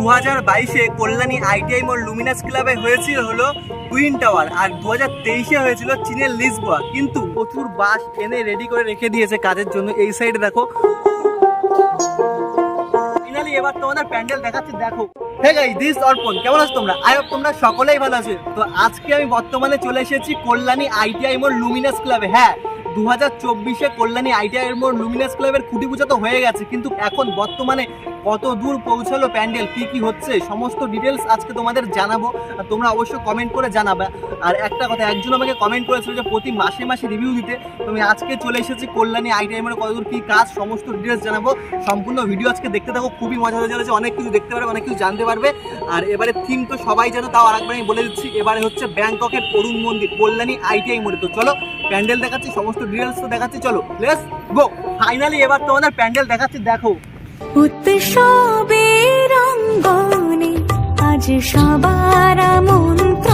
দু হাজার বাইশে কল্যাণী আইটিআই মোড় লুমিনাস ক্লাবে হয়েছিল হলো টুইন টাওয়ার আর দু হাজার তেইশে হয়েছিল চীনের লিসবোয়া। কিন্তু প্রচুর বাস এনে রেডি করে রেখে দিয়েছে কাজের জন্য। এই সাইডে দেখো। ফাইনালি এবার তোমাদের প্যান্ডেল দেখাচ্ছি, দেখো। হে গাইস দিস অর্পণ। কেমন আছো তোমরা? আই তোমরা সকলেই ভালো আছো। তো আজকে আমি বর্তমানে চলে এসেছি কল্যাণী আইটিআই মোড় লুমিনাস ক্লাবে। হ্যাঁ দু হাজার চব্বিশে কল্যাণী আইটিআই মোড় লুমিনাস ক্লাবের খুঁটি পুজো তো হয়ে গেছে, কিন্তু এখন বর্তমানে কত দূর পৌঁছালো প্যান্ডেল, কি কি হচ্ছে, সমস্ত ডিটেলস আজকে তোমাদের জানাব। আর তোমরা অবশ্যই কমেন্ট করে জানাবে। আর একটা কথা, একজন আমাকে কমেন্ট করেছিল যে প্রতি মাসে মাসে রিভিউ দিতে। তুমি আজকে চলে এসেছি কল্যাণী আইটিআই মোড়ে কতদূর কী কাজ, সমস্ত ডিটেলস জানাব। সম্পূর্ণ ভিডিও আজকে দেখতে থাকো, খুবই মজা হয়ে চলেছে অনেক কিছু দেখতে পারবে, অনেক কিছু জানতে পারবে। আর এবারে থিম তো সবাই জানো, তাও আরেকবার আমি বলে দিচ্ছি, এবারে হচ্ছে ব্যাংককের অরুণ মন্দির, কল্যাণী আইটিআই মোড়ে তো। চলো, প্যান্ডেল দেখাচ্ছি, সমস্ত ডিটেলস তো দেখাচ্ছি, চলো লেটস গো ফাইনালি এবার তোমাদের প্যান্ডেল দেখাচ্ছি, দেখো। উৎসবের অঙ্গনে আজ সবার মন্ত্র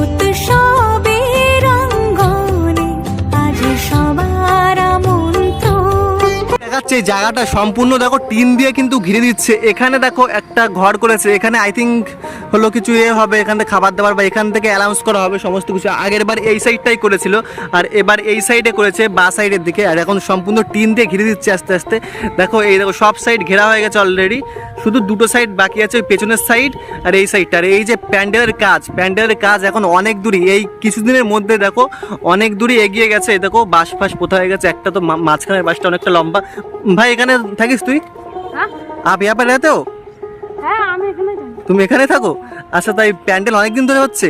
উৎসবের অঙ্গনে আজ সবার মন্ত্র দেখাচ্ছে জায়গাটা সম্পূর্ণ, দেখো, টিন দিয়ে কিন্তু ঘিরে দিচ্ছে। এখানে দেখো একটা ঘর করেছে। এখানে আই থিঙ্ক হলো কিছু এ হবে এখান থেকে খাবার দাবার বা এখান থেকে অ্যানাউন্স করা হবে সমস্ত কিছু। আগের বার এই সাইডটাই করেছিল আর এবার এই সাইডে করেছে বা সাইডের দিকে। আর এখন সম্পূর্ণ টিন দিয়ে ঘিরে দিচ্ছে আস্তে আস্তে। দেখো এই দেখো সব সাইড ঘেরা হয়ে গেছে অলরেডি শুধু দুটো সাইড বাকি আছে ওই পেছনের সাইড আর এই সাইডটা আর এই যে প্যান্ডেলের কাজ প্যান্ডেলের কাজ এখন অনেক দূরই। এই কিছুদিনের মধ্যে দেখো অনেক দূরই এগিয়ে গেছে। এই দেখো বাস ফাস পোথা হয়ে গেছে? একটা তো মাঝখানের বাসটা অনেকটা লম্বা। ভাই এখানে থাকিস তুই? আপ ইয়া পে রেতে তুমি এখানে থাকো? আচ্ছা তাই প্যান্ডেল অনেকদিন ধরে হচ্ছে?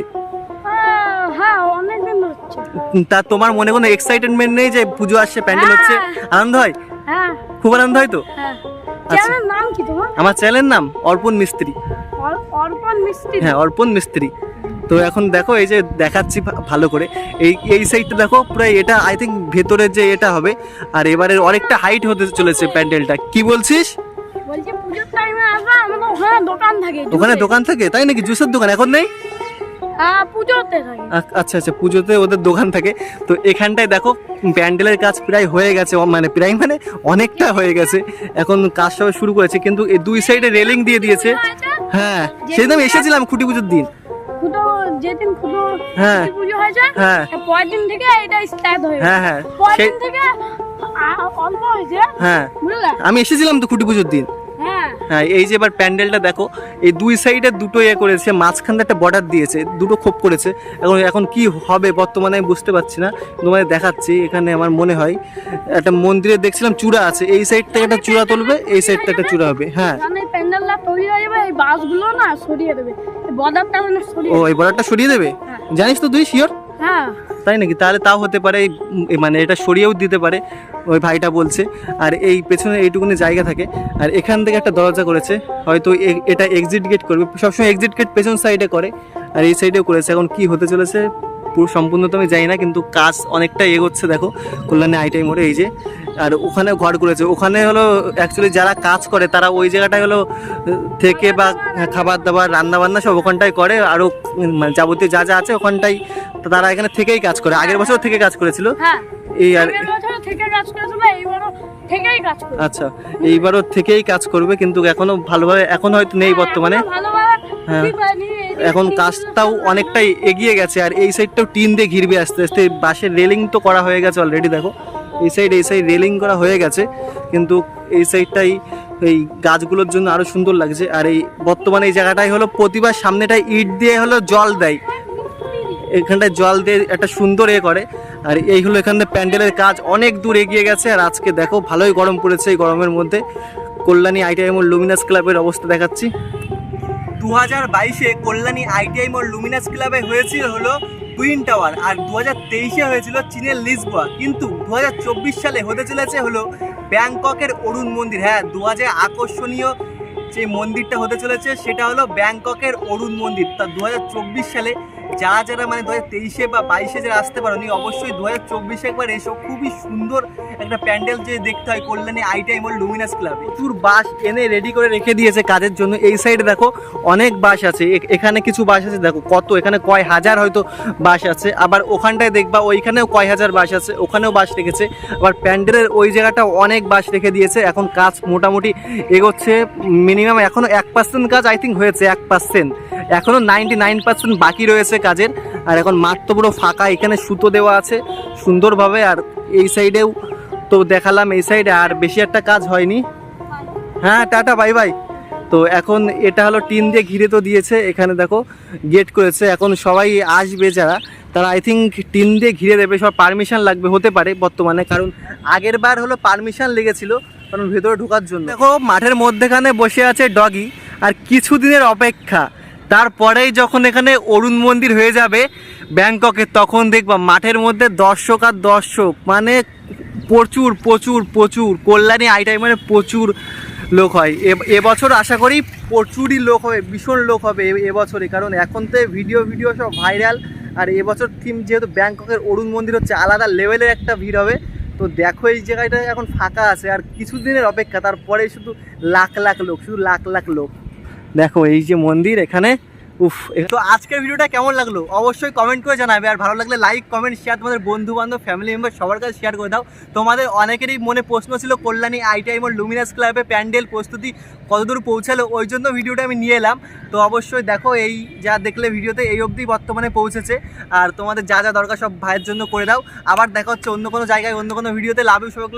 হ্যাঁ, হ্যাঁ অনেক দিন হচ্ছে। তা তোমার মনে কোনো এক্সাইটেডমেন্ট নেই যে পুজো আসছে প্যান্ডেল হচ্ছে? হ্যাঁ। আনন্দ হয়? খুব আনন্দ হয় তো? আচ্ছা। আমার চ্যানেলের নাম অর্পণ মিস্ত্রি। অর্পণ মিস্ত্রি? হ্যাঁ অর্পণ মিস্ত্রি। তো এখন দেখো এই যে দেখাচ্ছি ভালো করে। এই এই সাইডটা দেখো প্রায় এটা আই থিঙ্ক ভেতরের যে এটা হবে আর এবারে অনেকটা হাইট হতে চলেছে প্যান্ডেলটা। কি বলছিস? বলছি পুজোর টাইমে আসবে আমাদের ওখানে দোকান থাকে ওখানে দোকান থাকে? তাই নাকি জুসের দোকান এখন নেই? হ্যাঁ পুজোতে আচ্ছা আচ্ছা পুজোতে ওদের দোকান থাকে। তো এখানটায় দেখো প্যান্ডেলের কাজ প্রায় হয়ে গেছে মানে প্রায় মানে অনেকটা হয়ে গেছে। এখন কাজ সবাই শুরু করেছে কিন্তু এই দুই সাইডে রেলিং দিয়ে দিয়েছে। হ্যাঁ সেদিন আমি এসেছিলাম খুঁটি পুজোর দিন। যেদিন পুজো হ্যাঁ। পুজো হয়েছে হ্যাঁ। পরের দিন থেকে এটা স্টার্ট হয়ে হ্যাঁ হ্যাঁ। পরের সেই দিন থেকে অল্প হয়েছে। হ্যাঁ। আমি এসেছিলাম তো খুঁটি পুজোর দিন। হ্যাঁ এই যে এবার প্যান্ডেলটা দেখো এই দুই সাইডে দুটো ইয়ে করেছে মাঝখানে একটা বর্ডার দিয়েছে দুটো খোপ করেছে এখন এখন কি হবে বর্তমানে আমি বুঝতে পারছি না তোমাদের দেখাচ্ছি এখানে আমার মনে হয় একটা মন্দিরে দেখছিলাম চূড়া আছে এই সাইড থেকে একটা চূড়া তুলবে এই সাইড থেকে একটা চূড়া হবে হ্যাঁ জানে প্যান্ডেলটা তৈরি হয়ে যাবে এই বাসগুলো না সরিয়ে দেবে বর্ডারটা মানে সরিয়ে ও। এই বর্ডারটা সরিয়ে দেবে হ্যাঁ। জানিস তো তুই শিওর তাই নাকি? তাহলে তাও হতে পারে মানে এটা সরিয়েও দিতে পারে, ওই ভাইটা বলছে। আর এই পেছনে এইটুকুনি জায়গা থাকে। আর এখান থেকে একটা দরজা করেছে। হয়তো এটা এক্সিট গেট করবে। সবসময় এক্সিট গেট পেছন সাইডে করে। আর এই সাইডেও করেছে। এখন কি হতে চলেছে, পুরো সম্পূর্ণ তো আমি জানি না, কিন্তু কাজ অনেকটা এগোচ্ছে, দেখো। কল্যাণী আইটাই মোড়ে এই যে। আর ওখানে ঘর করেছে। ওখানে হলো অ্যাকচুয়ালি যারা কাজ করে, তারা ওই জায়গাটায় হলো, থেকে বা খাবার দাবার রান্না বান্না সব ওখানটায় করে। আরও মানে যাবতীয় যা যা আছে ওখানটাই তো তারা এখানে থেকেই কাজ করে। আগের বছর থেকে কাজ করেছিল। হ্যাঁ এই আর আগের বছর থেকে কাজ করেছিল এইবারও থেকেই কাজ করে আচ্ছা এইবারও থেকেই কাজ করবে কিন্তু এখনও ভালোভাবে এখন হয়তো নেই বর্তমানে। হ্যাঁ। এখন কাজটাও অনেকটাই এগিয়ে গেছে আর এই সাইডটাও টিন দিয়ে ঘিরবে আস্তে আস্তে। বাসের রেলিং তো করা হয়ে গেছে অলরেডি দেখো। এই সাইড এই সাইড রেলিং করা হয়ে গেছে কিন্তু এই সাইডটাই এই গাছগুলোর জন্য আরও সুন্দর লাগছে। আর এই বর্তমানে এই জায়গাটাই হলো প্রতিবার সামনেটায় ইট দিয়ে হলো জল দেয়। এখানটায় জল দিয়ে একটা সুন্দর এ করে। আর এই হলো এখানে প্যান্ডেলের কাজ, অনেক দূর এগিয়ে গেছে। আর আজকে দেখো, ভালোই গরম পড়েছে এই গরমের মধ্যে। কল্যাণী আইটিআই মোড়, লুমিনাস ক্লাবের অবস্থা দেখাচ্ছি। দু হাজার বাইশে কল্যাণী আইটিআই মোড়, লুমিনাস ক্লাবে হয়েছিল হলো টুইন টাওয়ার। আর দু হাজার তেইশে হয়েছিল চীনের লিসবোয়া। কিন্তু দু হাজার চব্বিশ সালে হতে চলেছে হলো ব্যাংককের অরুণ মন্দির। হ্যাঁ দু হাজার আকর্ষণীয় যে মন্দিরটা হতে চলেছে, সেটা হলো ব্যাংককের অরুণ মন্দির। তা দু হাজার চব্বিশ সালে যারা যারা মানে দু হাজার তেইশে বা বাইশে যারা আসতে পারো নি অবশ্যই দু হাজার চব্বিশে একবার এসো। খুবই সুন্দর একটা প্যান্ডেল যে দেখতে হয় কল্যাণী আইটিআই মল লুমিনাস ক্লাবে। প্রচুর বাস এনে রেডি করে রেখে দিয়েছে কাজের জন্য। এই সাইডে দেখো অনেক বাস আছে। এখানে কিছু বাস আছে। দেখো কত, এখানে কয় হাজার হয়তো বাস আছে। আবার ওখানটায় দেখবা ওইখানেও কয় হাজার বাস আছে। ওখানেও বাস রেখেছে। আবার প্যান্ডেলের ওই জায়গাটা অনেক বাস রেখে দিয়েছে। এখন কাজ মোটামুটি এগোচ্ছে। মিনিমাম এখনও এক পার্সেন্ট কাজ আই থিঙ্ক হয়েছে, এক পার্সেন্ট এখনও নাইনটি নাইন পার্সেন্ট বাকি রয়েছে কাজের। আর এখন মাঠ তো পুরো ফাঁকা, এখানে সুতো দেওয়া আছে সুন্দরভাবে। আর এই সাইডেও তো দেখালাম, এই সাইডে আর বেশি একটা কাজ হয়নি। হ্যাঁ টাটা বাই বাই তো এখন এটা হলো টিন দিয়ে ঘিরে তো দিয়েছে, এখানে দেখো গেট করেছে। এখন সবাই আসবে যারা, তারা আই থিঙ্ক টিন দিয়ে ঘিরে দেবে, সব পারমিশন লাগবে, হতে পারে বর্তমানে। কারণ আগের বার হলো পারমিশন লেগেছিল, কারণ ভেতরে ঢোকার জন্য। দেখো, মাঠের মধ্যেখানে বসে আছে ডগি আর কিছুদিনের অপেক্ষা। তারপরেই যখন এখানে অরুণ মন্দির হয়ে যাবে ব্যাংককে, তখন দেখবা মাঠের মধ্যে দর্শক আর দর্শক মানে প্রচুর প্রচুর প্রচুর, কল্যাণী আইটাই মানে প্রচুর লোক হয়। এবছর আশা করি প্রচুরই লোক হবে, ভীষণ লোক হবে এবছরে। কারণ এখন তো ভিডিও ভিডিও সব ভাইরাল আর এবছর থিম যেহেতু ব্যাংককের অরুণ মন্দির হচ্ছে আলাদা লেভেলের একটা ভিড় হবে। তো দেখো এই জায়গাটা এখন ফাঁকা আছে, আর কিছুদিনের অপেক্ষা তারপরে শুধু লাখ লাখ লোক, শুধু লাখ লাখ লোক। দেখো, এই যে মন্দির এখানে, উফ তো আজকের ভিডিওটা কেমন লাগল? অবশ্যই কমেন্ট করে জানাবে। আর ভালো লাগলে লাইক কমেন্ট শেয়ার তোমাদের বন্ধু বান্ধব ফ্যামিলি মেম্বার সবার কাছে শেয়ার করে দাও। তোমাদের অনেকেরই মনে প্রশ্ন ছিল, কল্যাণী আইটিআই মোর লুমিনাস ক্লাবে প্যান্ডেল প্রস্তুতি কতদূর পৌঁছালো? ওই জন্য ভিডিওটা আমি নিয়ে এলাম। তো অবশ্যই দেখো, এই যা দেখলে ভিডিওতে, এই অবধি বর্তমানে পৌঁছেছে। আর তোমাদের যা যা দরকার সব ভাইয়ের জন্য করে দাও। আবার দেখা হচ্ছে অন্য কোনো জায়গায়, অন্য কোনো ভিডিওতে। লাভ ইউ সবাইকে